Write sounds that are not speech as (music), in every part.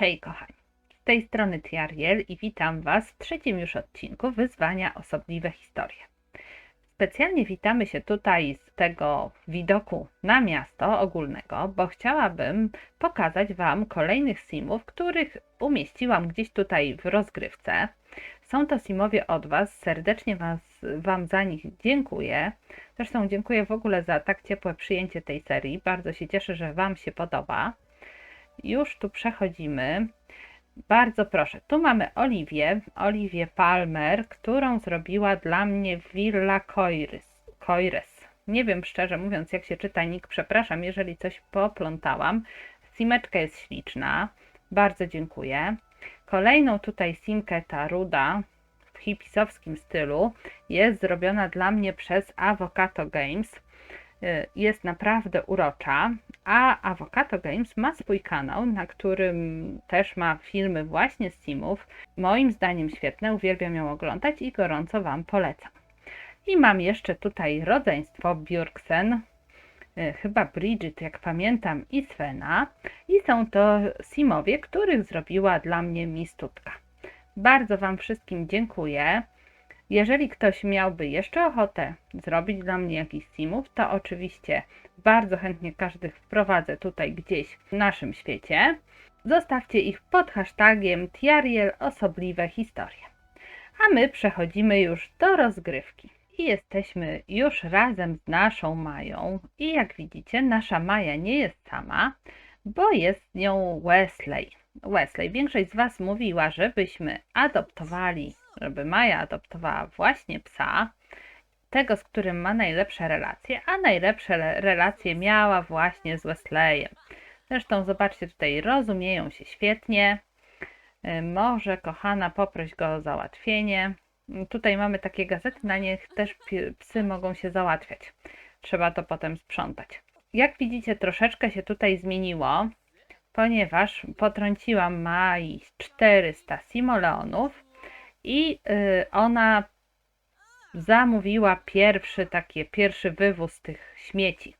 hej kochani, z tej strony Tiariel i witam Was w trzecim już odcinku Wyzwania Osobliwe Historie. Specjalnie witamy się tutaj z tego widoku na miasto ogólnego, bo chciałabym pokazać Wam kolejnych simów, których umieściłam gdzieś tutaj w rozgrywce. Są to simowie od Was, serdecznie was, Wam za nich dziękuję. Zresztą dziękuję w ogóle za tak ciepłe przyjęcie tej serii, bardzo się cieszę, że Wam się podoba. Już tu przechodzimy. Bardzo proszę, tu mamy Oliwię, Oliwię Palmer, którą zrobiła dla mnie Villa Coires. Nie wiem szczerze mówiąc, jak się czyta nick, przepraszam, jeżeli coś poplątałam. Simeczka jest śliczna, bardzo dziękuję. Kolejną tutaj simkę, ta ruda, w hipisowskim stylu, jest zrobiona dla mnie przez Avocado Games. Y, Jest naprawdę urocza, a Avocado Games ma swój kanał, na którym też ma filmy właśnie z simów. Moim zdaniem świetne, uwielbiam ją oglądać i gorąco Wam polecam. I mam jeszcze tutaj rodzeństwo Björksen, y, chyba Bridget, jak pamiętam, i Svena. I są to simowie, których zrobiła dla mnie Mistutka. Bardzo Wam wszystkim dziękuję. Jeżeli ktoś miałby jeszcze ochotę zrobić dla mnie jakiś simów, to oczywiście bardzo chętnie każdych wprowadzę tutaj gdzieś w naszym świecie. Zostawcie ich pod hashtagiem Tiariel osobliwe historie. A my przechodzimy już do rozgrywki. I jesteśmy już razem z naszą Mają. I jak widzicie, nasza Maja nie jest sama, bo jest z nią Wesley. Wesley, większość z Was mówiła, żebyśmy adoptowali, żeby Maja adoptowała właśnie psa, tego, z którym ma najlepsze relacje, a najlepsze le- relacje miała właśnie z Wesleyem. Zresztą zobaczcie, tutaj rozumieją się świetnie. Y, Może, kochana, poproś go o załatwienie. Tutaj mamy takie gazety, na nich też psy mogą się załatwiać. Trzeba to potem sprzątać. Jak widzicie, troszeczkę się tutaj zmieniło, ponieważ potrąciłam Mai 400 simoleonów i y, ona zamówiła pierwszy takie, pierwszy wywóz tych śmieci.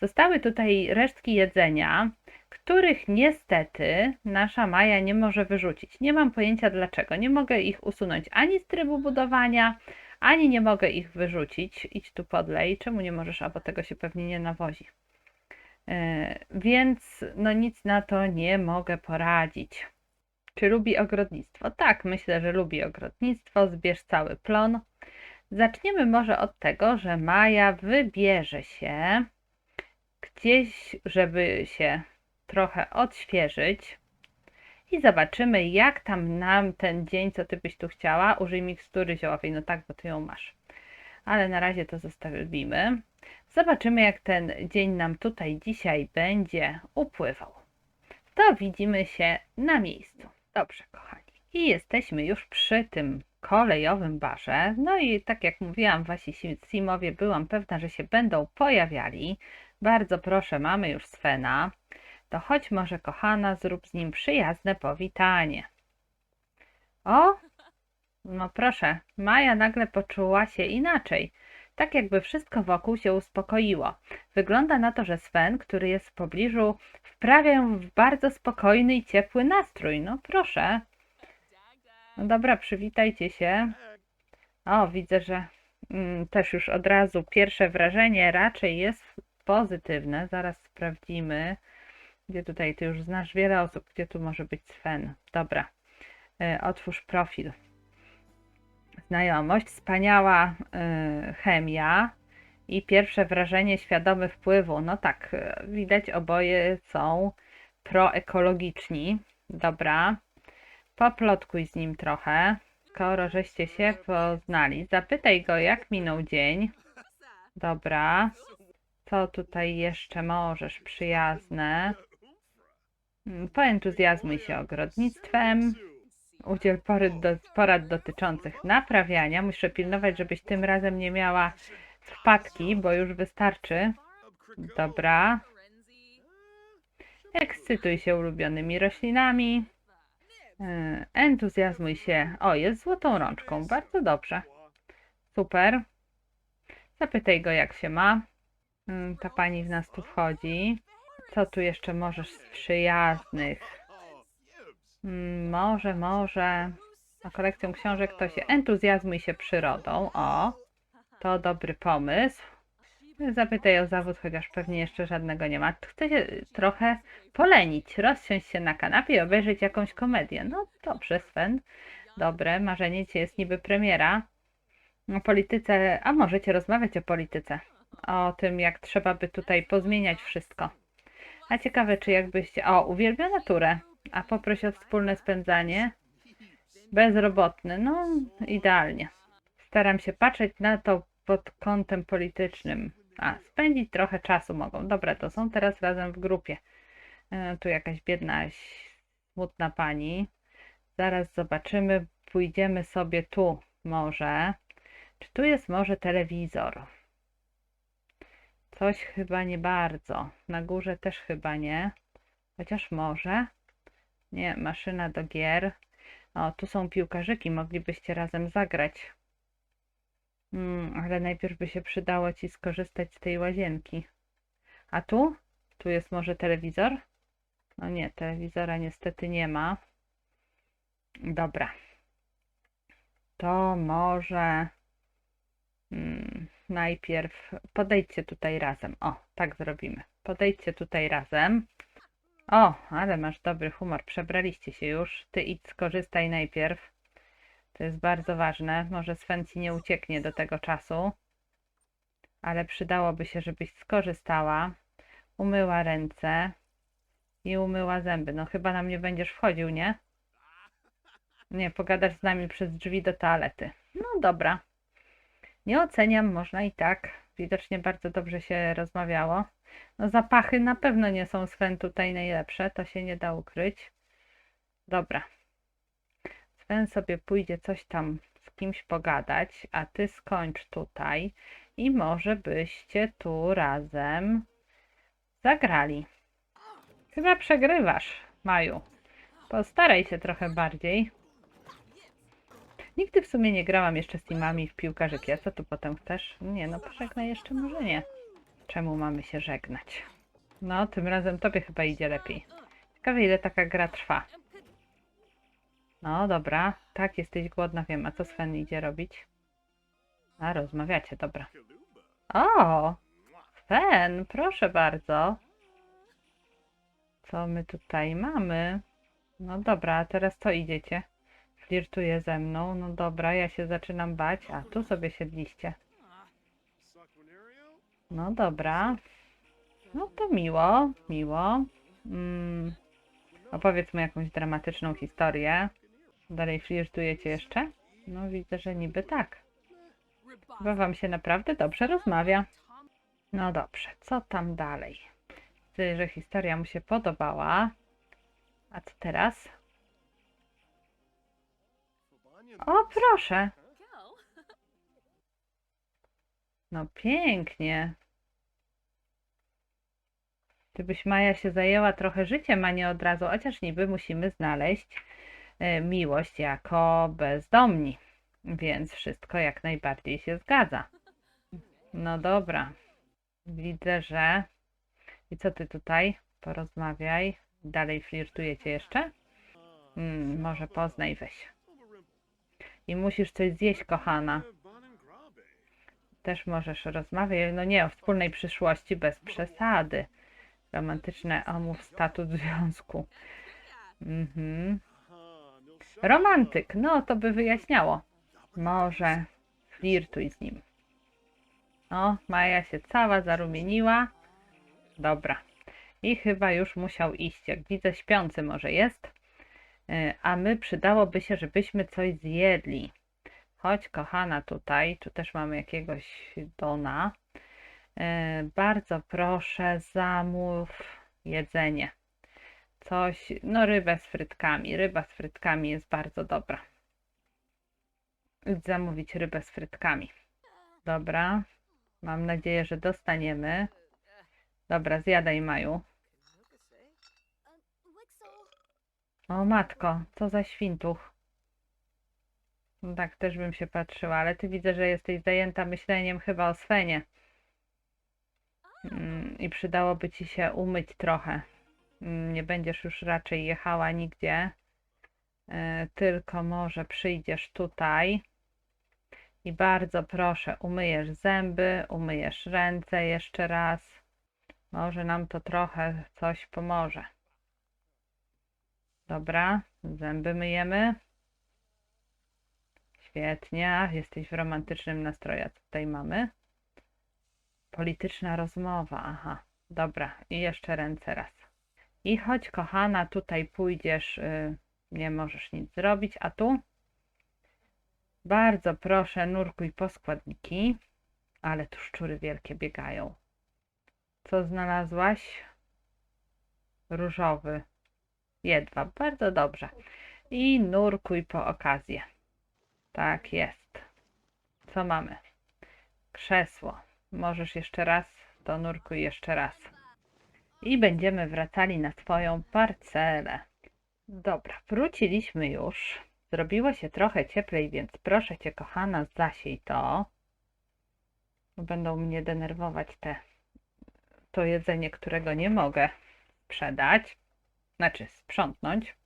Zostały tutaj resztki jedzenia, których niestety nasza Maja nie może wyrzucić. Nie mam pojęcia dlaczego. Nie mogę ich usunąć ani z trybu budowania, ani nie mogę ich wyrzucić. Idź tu podlej. Czemu nie możesz? A bo tego się pewnie nie nawozi. E, Więc no nic na to nie mogę poradzić. Czy lubi ogrodnictwo? Tak, myślę, że lubi ogrodnictwo. Zbierz cały plon. Zaczniemy może od tego, że Maja wybierze się gdzieś, żeby się trochę odświeżyć i zobaczymy, jak tam nam ten dzień, co ty byś tu chciała. Użyj mikstury ziołowej, no tak, bo ty ją masz. Ale na razie to zostawimy. Zobaczymy, jak ten dzień nam tutaj dzisiaj będzie upływał. To widzimy się na miejscu. Dobrze, kochani. I jesteśmy już przy tym kolejowym barze. No i tak jak mówiłam, wasi sim- simowie, byłam pewna, że się będą pojawiali. Bardzo proszę, mamy już Svena. To chodź może, kochana, zrób z nim przyjazne powitanie. O, no proszę, Maja nagle poczuła się inaczej. Tak jakby wszystko wokół się uspokoiło. Wygląda na to, że Sven, który jest w pobliżu, wprawia ją w bardzo spokojny i ciepły nastrój. No proszę. No dobra, przywitajcie się. O, widzę, że mm, też już od razu pierwsze wrażenie raczej jest pozytywne. Zaraz sprawdzimy. Gdzie tutaj? Ty już znasz wiele osób. Gdzie tu może być Sven? Dobra. E, otwórz profil. Znajomość, wspaniała e, chemia i pierwsze wrażenie świadomy wpływu. No tak, e, widać oboje są proekologiczni. Dobra. Poplotkuj z nim trochę, skoro żeście się poznali. Zapytaj go, jak minął dzień. Dobra. Co tutaj jeszcze możesz przyjazne? Mm, Poentuzjazmuj się ogrodnictwem. Udziel porad, do, porad dotyczących naprawiania. Muszę pilnować, żebyś tym razem nie miała wpadki, bo już wystarczy. Dobra. Ekscytuj się ulubionymi roślinami. Yy, Entuzjazmuj się. O, jest złotą rączką. Bardzo dobrze. Super. Zapytaj go, jak się ma. Mm, Ta pani w nas tu wchodzi. Co tu jeszcze możesz z przyjaznych? Mm, Może, może. A kolekcją książek to się entuzjazmuj się przyrodą. O, to dobry pomysł. Zapytaj o zawód, chociaż pewnie jeszcze żadnego nie ma. Chcę się trochę polenić, rozsiąść się na kanapie i obejrzeć jakąś komedię. No dobrze, Sven. Dobre, marzenie cię jest niby premiera. O polityce, a możecie rozmawiać o polityce. O tym, jak trzeba by tutaj pozmieniać wszystko. A ciekawe, czy jakbyście... O, uwielbia naturę. A poproś o wspólne spędzanie. Bezrobotny. No, idealnie. Staram się patrzeć na to pod kątem politycznym. A, spędzić trochę czasu mogą. Dobra, to są teraz razem w grupie. E, tu jakaś biedna, smutna pani. Zaraz zobaczymy. Pójdziemy sobie tu może. Czy tu jest może telewizor? Coś chyba nie bardzo. Na górze też chyba nie. Chociaż może. Nie, maszyna do gier. O, tu są piłkarzyki, moglibyście razem zagrać. Mm, ale najpierw by się przydało ci skorzystać z tej łazienki. A tu? Tu jest może telewizor? No nie, telewizora niestety nie ma. Dobra. To może mm, najpierw podejdźcie tutaj razem. O, tak zrobimy. Podejdźcie tutaj razem. O, ale masz dobry humor. Przebraliście się już. Ty idź skorzystaj najpierw. To jest bardzo ważne. Może Sven ci nie ucieknie do tego czasu. Ale przydałoby się, żebyś skorzystała. Umyła ręce. I umyła zęby. No chyba nam nie będziesz wchodził, nie? Nie, pogadasz z nami przez drzwi do toalety. No dobra. Nie oceniam, można i tak. Widocznie bardzo dobrze się rozmawiało. No zapachy na pewno nie są Sven tutaj najlepsze, to się nie da ukryć. Dobra. Sven sobie pójdzie coś tam z kimś pogadać, a ty skończ tutaj i może byście tu razem zagrali. Chyba przegrywasz, Maju. Postaraj się trochę bardziej. Nigdy w sumie nie grałam jeszcze z teamami w piłkarzyki. A co tu potem chcesz? Nie, no pożegnaj jeszcze może nie. Czemu mamy się żegnać? No, tym razem tobie chyba idzie lepiej. Ciekawe ile taka gra trwa. No, dobra. Tak, jesteś głodna, wiem. A co Sven idzie robić? A, rozmawiacie, dobra. O! Sven, proszę bardzo. Co my tutaj mamy? No dobra, a teraz co idziecie? Flirtuje ze mną. No dobra, ja się zaczynam bać. A, tu sobie siedliście. No dobra. No to miło, miło. Mm. Opowiedz mu jakąś dramatyczną historię. Dalej flirtujecie jeszcze? No widzę, że niby tak. Chyba wam się naprawdę dobrze rozmawia. No dobrze, co tam dalej? Widzę, że historia mu się podobała. A co teraz? O, proszę. No pięknie. Gdybyś Maja się zajęła trochę życiem, a nie od razu, chociaż niby musimy znaleźć e, miłość jako bezdomni. Więc wszystko jak najbardziej się zgadza. No dobra. Widzę, że... I co ty tutaj? Porozmawiaj. Dalej flirtujecie jeszcze? Mm, może poznaj weź. I musisz coś zjeść, kochana. Też możesz rozmawiać, no nie o wspólnej przyszłości bez przesady. Romantyczne omów statut związku. Mhm. Romantyk, no to by wyjaśniało. Może flirtuj z nim. O, Maja się cała zarumieniła. Dobra. I chyba już musiał iść. Jak widzę, śpiący może jest. Y, A my przydałoby się, żebyśmy coś zjedli. Chodź, kochana, tutaj. Tu też mamy jakiegoś dona. E, Bardzo proszę, zamów jedzenie. Coś, no rybę z frytkami. Ryba z frytkami jest bardzo dobra. Zamówić rybę z frytkami. Dobra. Mam nadzieję, że dostaniemy. Dobra, zjadaj Maju. O matko, co za świntuch. No tak też bym się patrzyła, ale ty widzę, że jesteś zajęta myśleniem chyba o Svenie. Mm, I przydałoby ci się umyć trochę. Mm, Nie będziesz już raczej jechała nigdzie. E, Tylko może przyjdziesz tutaj i bardzo proszę, umyjesz zęby, umyjesz ręce jeszcze raz. Może nam to trochę coś pomoże. Dobra, zęby myjemy. Świetnie, jesteś w romantycznym nastroju. Co tutaj mamy? Polityczna rozmowa, aha. Dobra, i jeszcze ręce raz. I chodź, kochana, tutaj pójdziesz, y, nie możesz nic zrobić, a tu? Bardzo proszę, nurkuj po składniki, ale tu szczury wielkie biegają. Co znalazłaś? Różowy. Jedwab, bardzo dobrze. I nurkuj po okazję. Tak jest. Co mamy? Krzesło. Możesz jeszcze raz, to nurkuj jeszcze raz. I będziemy wracali na swoją parcelę. Dobra, wróciliśmy już. Zrobiło się trochę cieplej, więc proszę Cię, kochana, zasiej to. Będą mnie denerwować te, to jedzenie, którego nie mogę sprzedać. Znaczy, sprzątnąć.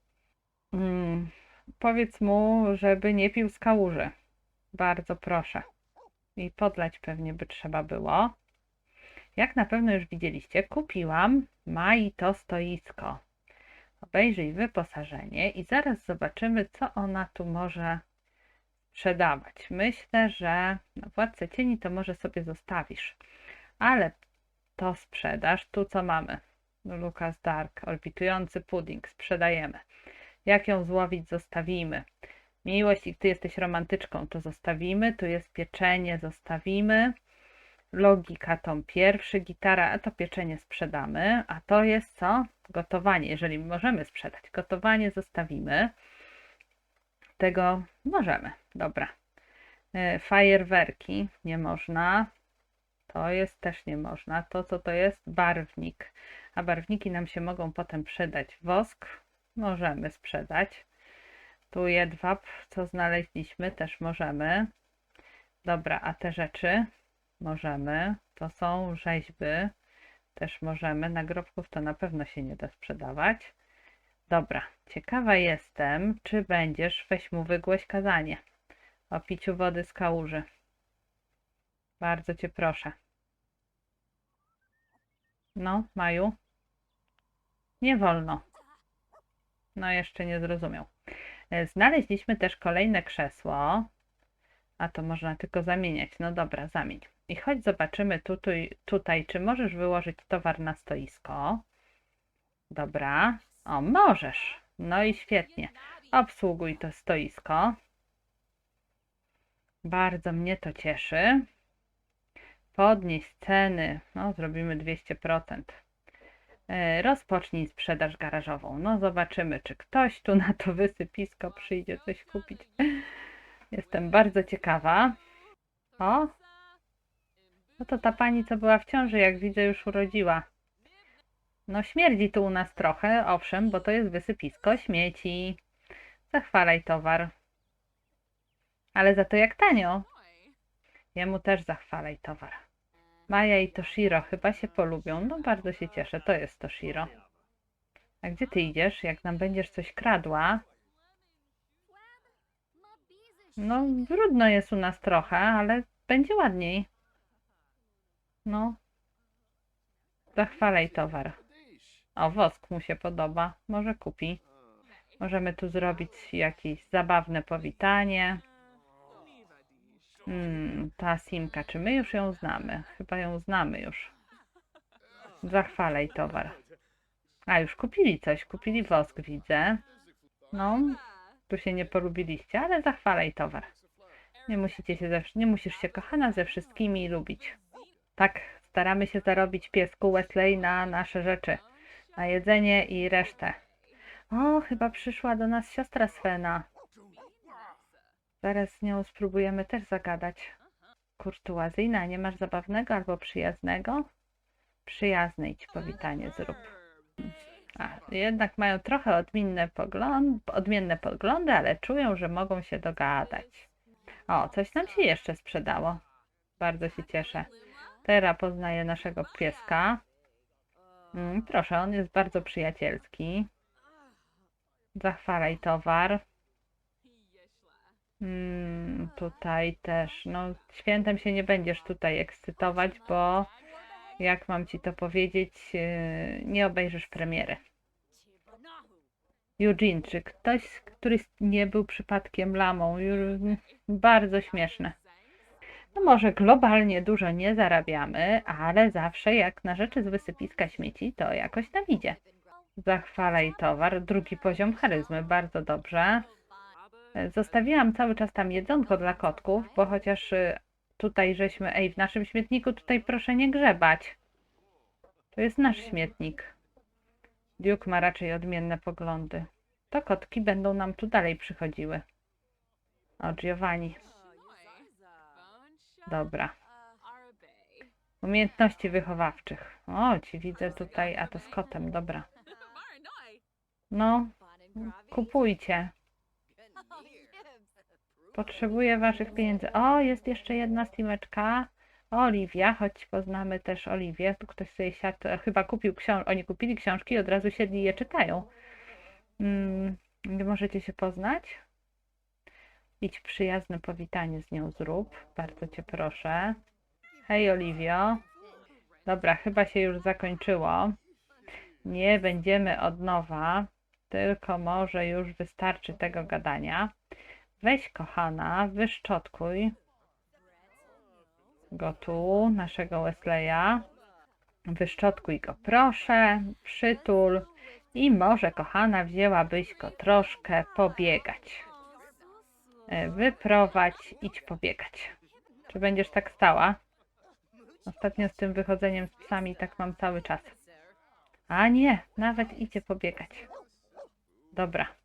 Mm, powiedz mu, żeby nie pił z kałuży. Bardzo proszę. I podlać pewnie by trzeba było. Jak na pewno już widzieliście, kupiłam Mai to stoisko. Obejrzyj wyposażenie i zaraz zobaczymy, co ona tu może sprzedawać. Myślę, że Władcę Cieni to może sobie zostawisz, ale to sprzedasz. Tu co mamy? Lucas Dark, orbitujący pudding, sprzedajemy. Jak ją złowić, zostawimy. Miłość i ty jesteś romantyczką, to zostawimy. Tu jest pieczenie, zostawimy. Logika tom pierwszy, gitara, a to pieczenie sprzedamy. A to jest co? Gotowanie, jeżeli możemy sprzedać. Gotowanie zostawimy. Tego możemy, dobra. E, Fajerwerki nie można. To jest też nie można. To co to jest? Barwnik. A barwniki nam się mogą potem przydać. Wosk możemy sprzedać. Tu jedwab, co znaleźliśmy, też możemy. Dobra, a te rzeczy możemy. To są rzeźby, też możemy. Nagrobków to na pewno się nie da sprzedawać. Dobra, ciekawa jestem, czy będziesz, weź mu wygłoś kazanie o piciu wody z kałuży. Bardzo cię proszę. No, Maju. Nie wolno. No, jeszcze nie zrozumiał. E, Znaleźliśmy też kolejne krzesło. A to można tylko zamieniać. No dobra, zamień. I chodź zobaczymy tutaj, tutaj, czy możesz wyłożyć towar na stoisko. Dobra. O, możesz. No i świetnie. Obsługuj to stoisko. Bardzo mnie to cieszy. Podnieś ceny. No, zrobimy 200%. E, Rozpocznij sprzedaż garażową. No, zobaczymy, czy ktoś tu na to wysypisko przyjdzie coś kupić. Jestem bardzo ciekawa. O, no to ta pani, co była w ciąży, jak widzę, już urodziła. No, śmierdzi tu u nas trochę, owszem, bo to jest wysypisko śmieci. Zachwalaj towar. Ale za to jak tanio. Jemu też zachwalaj towar. Maja i Toshiro chyba się polubią. No bardzo się cieszę, to jest Toshiro. A gdzie ty idziesz? Jak nam będziesz coś kradła? No, brudno jest u nas trochę, ale będzie ładniej. No. Zachwalaj towar. O, wosk mu się podoba. Może kupi. Możemy tu zrobić jakieś zabawne powitanie. Hmm, ta Simka, czy my już ją znamy? Chyba ją znamy już. Zachwalaj towar. A, już kupili coś. Kupili wosk, widzę. No, tu się nie polubiliście, ale zachwalaj towar. Nie musicie się ze, nie musisz się kochana ze wszystkimi lubić. Tak, staramy się zarobić piesku Wesley na nasze rzeczy. Na jedzenie i resztę. O, chyba przyszła do nas siostra Svena. Zaraz z nią spróbujemy też zagadać. Kurtuazyjna, nie masz zabawnego albo przyjaznego? Przyjaznej ci powitanie zrób. A, jednak mają trochę odmienne, odmienne poglądy, ale czują, że mogą się dogadać. O, coś nam się jeszcze sprzedało. Bardzo się cieszę. Tera poznaje naszego pieska. Mm, proszę, on jest bardzo przyjacielski. Zachwalaj towar. Mm, tutaj też. No, świętem się nie będziesz tutaj ekscytować, bo jak mam ci to powiedzieć, yy, nie obejrzysz premiery. Eugene, czy ktoś, który nie był przypadkiem lamą? Ju- Bardzo śmieszne. No może globalnie dużo nie zarabiamy, ale zawsze jak na rzeczy z wysypiska śmieci, to jakoś nam idzie. Zachwalaj towar, drugi poziom charyzmy, bardzo dobrze. E, Zostawiłam cały czas tam jedzonko dla kotków, bo chociaż y, tutaj żeśmy, ej, w naszym śmietniku tutaj proszę nie grzebać. To jest nasz śmietnik. Duke ma raczej odmienne poglądy. To kotki będą nam tu dalej przychodziły. O, Giovanni. Dobra. Umiejętności wychowawczych. O, ci widzę tutaj, a to z kotem, dobra. No, kupujcie. Potrzebuję waszych pieniędzy. O, jest jeszcze jedna steameczka. Oliwia, choć poznamy też Oliwię. Tu ktoś sobie siadł, chyba kupił książki. Oni kupili książki i od razu siedli i je czytają. Mm, możecie się poznać? Idź przyjazne powitanie z nią zrób. Bardzo cię proszę. Hej, Oliwio. Dobra, chyba się już zakończyło. Nie będziemy od nowa, tylko może już wystarczy tego gadania. Weź, kochana, wyszczotkuj go tu, naszego Wesleya. Wyszczotkuj go, proszę, przytul i może, kochana, wzięłabyś go troszkę pobiegać. E, Wyprowadź, idź pobiegać. Czy będziesz tak stała? Ostatnio z tym wychodzeniem z psami tak mam cały czas. A nie, nawet idzie pobiegać. Dobra.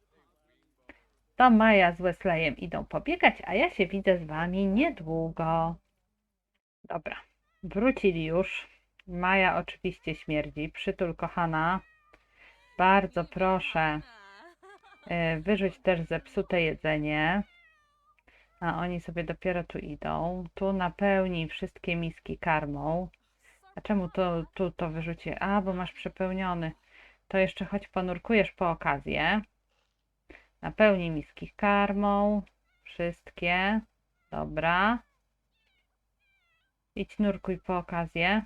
To Maja z Wesleyem idą pobiegać, a ja się widzę z wami niedługo. Dobra, wrócili już. Maja oczywiście śmierdzi. Przytul, kochana. Bardzo proszę, y, wyrzuć też zepsute jedzenie. A oni sobie dopiero tu idą. Tu napełnij wszystkie miski karmą. A czemu to, tu to wyrzucię? A, bo masz przepełniony. To jeszcze choć ponurkujesz po okazję. Napełnij miski karmą. Wszystkie. Dobra. Idź nurkuj po okazję.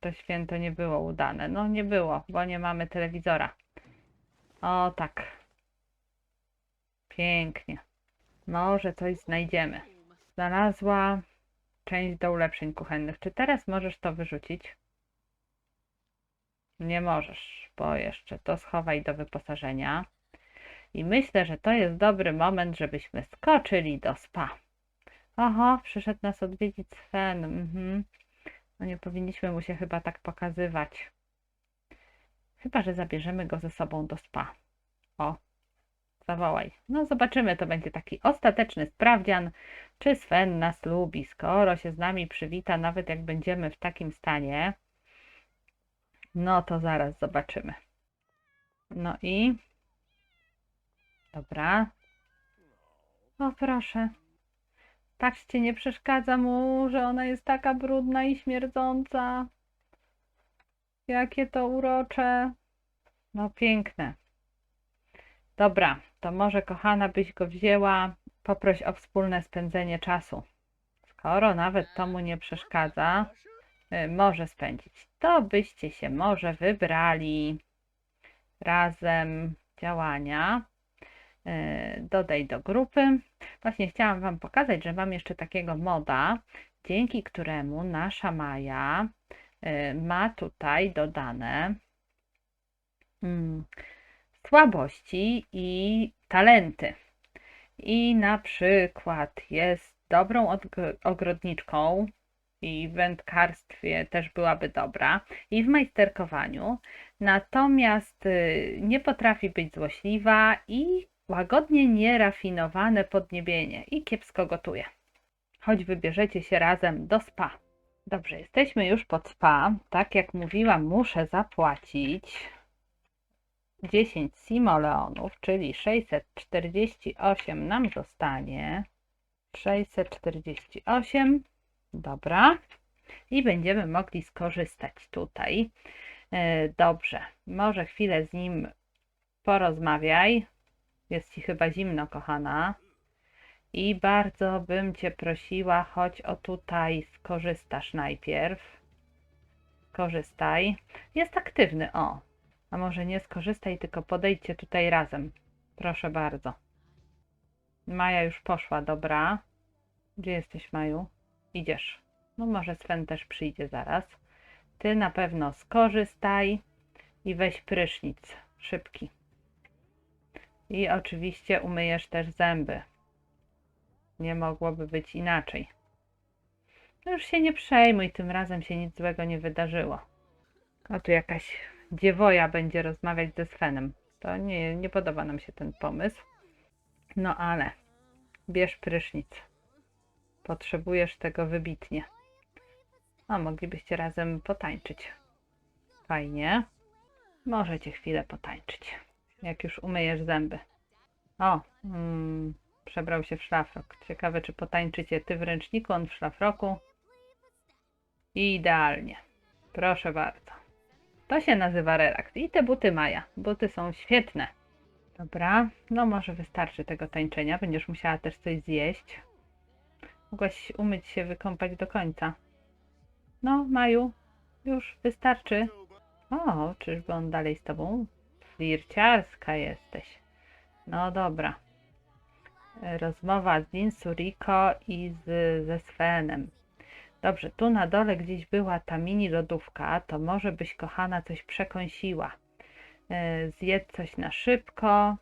To święto nie było udane. No nie było, bo nie mamy telewizora. O tak. Pięknie. Może coś znajdziemy. Znalazła część do ulepszeń kuchennych. Czy teraz możesz to wyrzucić? Nie możesz, bo jeszcze to schowaj do wyposażenia. I myślę, że to jest dobry moment, żebyśmy skoczyli do spa. Oho, przyszedł nas odwiedzić Sven. Mhm. No nie powinniśmy mu się chyba tak pokazywać. Chyba, że zabierzemy go ze sobą do spa. O, zawołaj. No zobaczymy, to będzie taki ostateczny sprawdzian, czy Sven nas lubi, skoro się z nami przywita, nawet jak będziemy w takim stanie. No to zaraz zobaczymy. No i... Dobra. O proszę. Patrzcie, nie przeszkadza mu, że ona jest taka brudna i śmierdząca. Jakie to urocze. No piękne. Dobra, to może kochana byś go wzięła, poproś o wspólne spędzenie czasu. Skoro nawet to mu nie przeszkadza, y, może spędzić. To byście się może wybrali razem działania. Y, Dodaj do grupy. Właśnie chciałam Wam pokazać, że mam jeszcze takiego moda, dzięki któremu nasza Maja y, ma tutaj dodane mm, słabości i talenty. I na przykład jest dobrą ogrodniczką i w wędkarstwie też byłaby dobra i w majsterkowaniu. Natomiast y, nie potrafi być złośliwa i łagodnie nierafinowane podniebienie i kiepsko gotuje. Choć wybierzecie się razem do spa. Dobrze, jesteśmy już pod spa. Tak jak mówiłam, muszę zapłacić 10 simoleonów, czyli 648 nam zostanie. 648. Dobra. I będziemy mogli skorzystać tutaj. E, Dobrze, może chwilę z nim porozmawiaj. Jest ci chyba zimno, kochana. I bardzo bym Cię prosiła, chodź o tutaj, skorzystasz najpierw. Skorzystaj. Jest aktywny, o. A może nie skorzystaj, tylko podejdźcie tutaj razem. Proszę bardzo. Maja już poszła, dobra. Gdzie jesteś, Maju? Idziesz. No może Sven też przyjdzie zaraz. Ty na pewno skorzystaj i weź prysznic. Szybki. I oczywiście umyjesz też zęby. Nie mogłoby być inaczej. No już się nie przejmuj, tym razem się nic złego nie wydarzyło. A tu jakaś dziewoja będzie rozmawiać ze Svenem. To nie, nie podoba nam się ten pomysł. No ale bierz prysznic. Potrzebujesz tego wybitnie. A moglibyście razem potańczyć. Fajnie. Możecie chwilę potańczyć. Jak już umyjesz zęby. O, mm, przebrał się w szlafrok. Ciekawe, czy potańczycie ty w ręczniku, on w szlafroku. Idealnie. Proszę bardzo. To się nazywa relaks. I te buty Maja. Buty są świetne. Dobra, no może wystarczy tego tańczenia. Będziesz musiała też coś zjeść. Mogłaś umyć się, wykąpać do końca. No, Maju, już wystarczy. O, czyżby on dalej z tobą? Flirciarska jesteś. No dobra. Rozmowa z Insuriko i z, ze Svenem. Dobrze, tu na dole gdzieś była ta mini lodówka, to może byś kochana coś przekąsiła. Yy, Zjedz coś na szybko.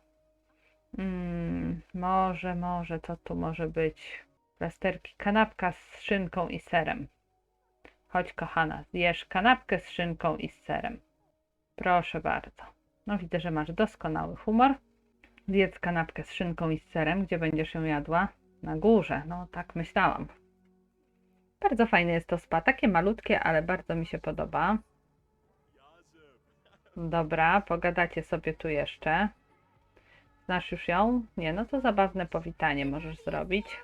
Mm, może, może, co tu może być? Plasterki, kanapka z szynką i serem. Chodź kochana, zjesz kanapkę z szynką i z serem. Proszę bardzo. No widzę, że masz doskonały humor. Zjedz kanapkę z szynką i z serem. Gdzie będziesz ją jadła? Na górze. No tak myślałam. Bardzo fajne jest to spa. Takie malutkie, ale bardzo mi się podoba. Dobra, pogadacie sobie tu jeszcze. Znasz już ją? Nie, no to zabawne powitanie możesz zrobić.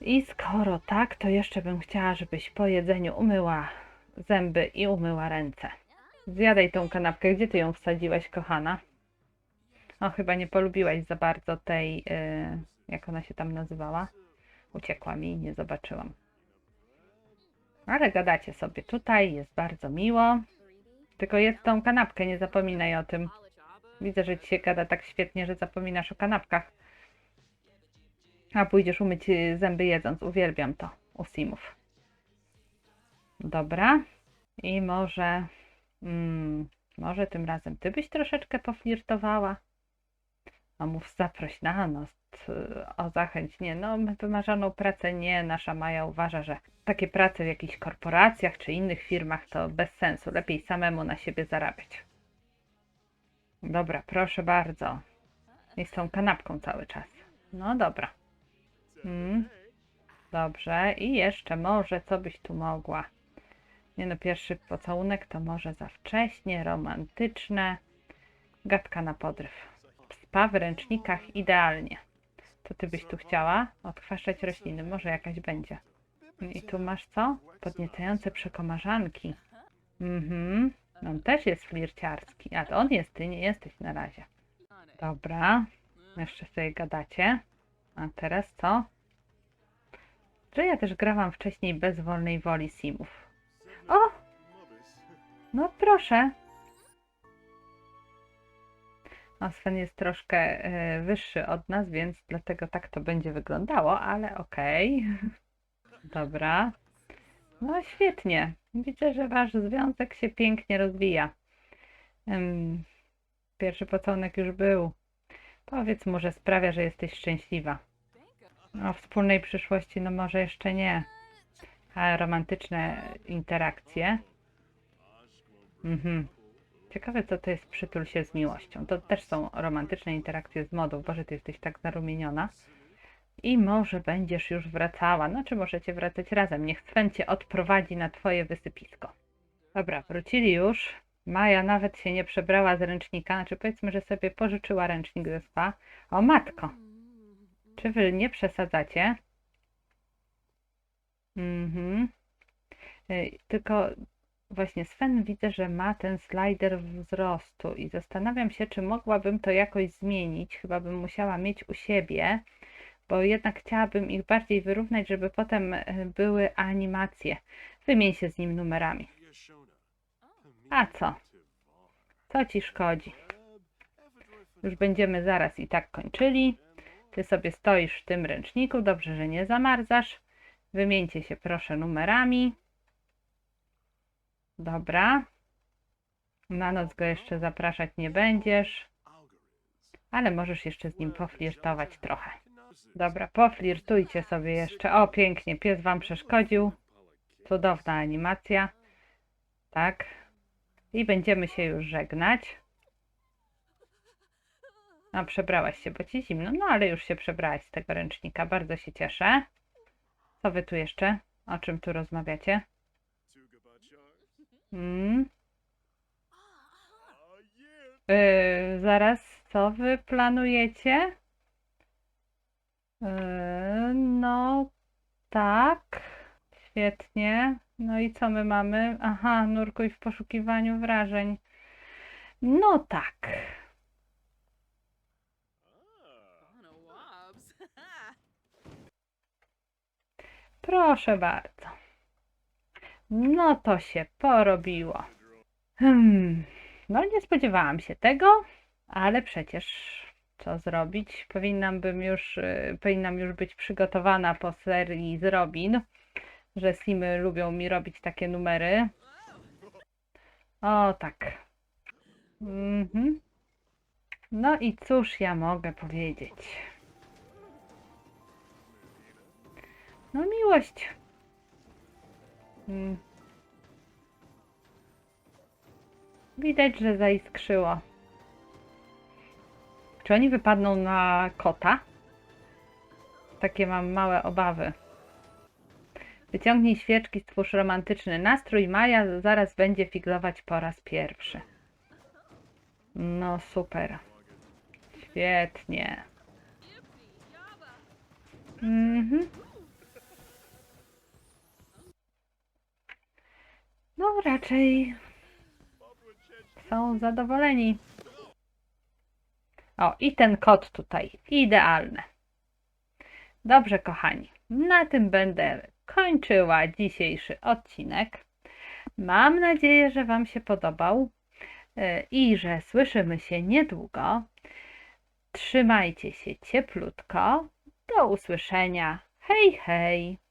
I skoro tak, to jeszcze bym chciała, żebyś po jedzeniu umyła zęby i umyła ręce. Zjadaj tą kanapkę. Gdzie ty ją wsadziłaś, kochana? O, chyba nie polubiłaś za bardzo tej, yy, jak ona się tam nazywała. Uciekła mi, nie zobaczyłam. Ale gadacie sobie tutaj, jest bardzo miło. Tylko jedz tą kanapkę, nie zapominaj o tym. Widzę, że ci się gada tak świetnie, że zapominasz o kanapkach. A pójdziesz umyć y, zęby jedząc. Uwielbiam to u Simów. Dobra. I może... Mm, może tym razem ty byś troszeczkę poflirtowała? A mów zaproś na noc. y, O zachęć. Nie, no wymarzoną pracę nie. Nasza Maja uważa, że takie prace w jakichś korporacjach czy innych firmach to bez sensu. Lepiej samemu na siebie zarabiać. Dobra, proszę bardzo. I z tą kanapką cały czas. No dobra. Mm. Dobrze. I jeszcze może, co byś tu mogła? Nie no, pierwszy pocałunek to może za wcześnie, romantyczne. Gadka na podryw. Spa w ręcznikach idealnie. To ty byś tu chciała? Odkwaszczać rośliny. Może jakaś będzie. I tu masz co? Podniecające przekomarzanki. Mhm. On też jest flirciarski. A to on jest, ty nie jesteś na razie. Dobra. Jeszcze sobie gadacie. A teraz co? Że ja też grałam wcześniej bez wolnej woli simów. O! No proszę. No Sven jest troszkę e, wyższy od nas, więc dlatego tak to będzie wyglądało, ale okej. (laughs) Dobra. No świetnie. Widzę, że wasz związek się pięknie rozwija. Pierwszy pocałunek już był. Powiedz mu, że sprawia, że jesteś szczęśliwa. O wspólnej przyszłości, no może jeszcze nie. Romantyczne interakcje. Mhm. Ciekawe, co to jest przytul się z miłością. To też są romantyczne interakcje z modą. Boże, ty jesteś tak zarumieniona. I może będziesz już wracała. Znaczy możecie wracać razem. Niech Sven cię odprowadzi na twoje wysypisko. Dobra, wrócili już. Maja nawet się nie przebrała z ręcznika. Znaczy powiedzmy, że sobie pożyczyła ręcznik ze spa. O matko, czy wy nie przesadzacie? Mhm. Y, Tylko właśnie Sven widzę, że ma ten slider wzrostu i zastanawiam się, czy mogłabym to jakoś zmienić. Chyba bym musiała mieć u siebie, bo jednak chciałabym ich bardziej wyrównać, żeby potem e, były animacje. Wymień się z nim numerami. A co? Co ci szkodzi? Już będziemy zaraz i tak kończyli. Ty sobie stoisz w tym ręczniku, dobrze, że nie zamarzasz. Wymieńcie się proszę numerami. Dobra. Na noc go jeszcze zapraszać nie będziesz, ale możesz jeszcze z nim poflirtować trochę. Dobra, poflirtujcie sobie jeszcze. O, pięknie, pies wam przeszkodził. Cudowna animacja. Tak. I będziemy się już żegnać. A, przebrałaś się, bo ci zimno. No, ale już się przebrałaś z tego ręcznika. Bardzo się cieszę. Co wy tu jeszcze? O czym tu rozmawiacie? Mm. Yy, zaraz, co wy planujecie? Yy, no, tak. Świetnie. No i co my mamy? Aha, nurkuj w poszukiwaniu wrażeń. No tak. Proszę bardzo. No to się porobiło. Hmm. No nie spodziewałam się tego, ale przecież co zrobić? Powinnam bym już, y, powinnam już być przygotowana po serii z Robin, że Simy lubią mi robić takie numery. O tak. Mhm. No i cóż ja mogę powiedzieć? No miłość. Mm. Widać, że zaiskrzyło. Czy oni wypadną na kota? Takie mam małe obawy. Wyciągnij świeczki, stwórz romantyczny nastrój. Maja zaraz będzie figlować po raz pierwszy. No super. Świetnie. Mhm. No raczej są zadowoleni. O, i ten kot tutaj. Idealne. Dobrze, kochani. Na tym będę kończyła dzisiejszy odcinek. Mam nadzieję, że Wam się podobał e, i że słyszymy się niedługo. Trzymajcie się cieplutko. Do usłyszenia. Hej, hej.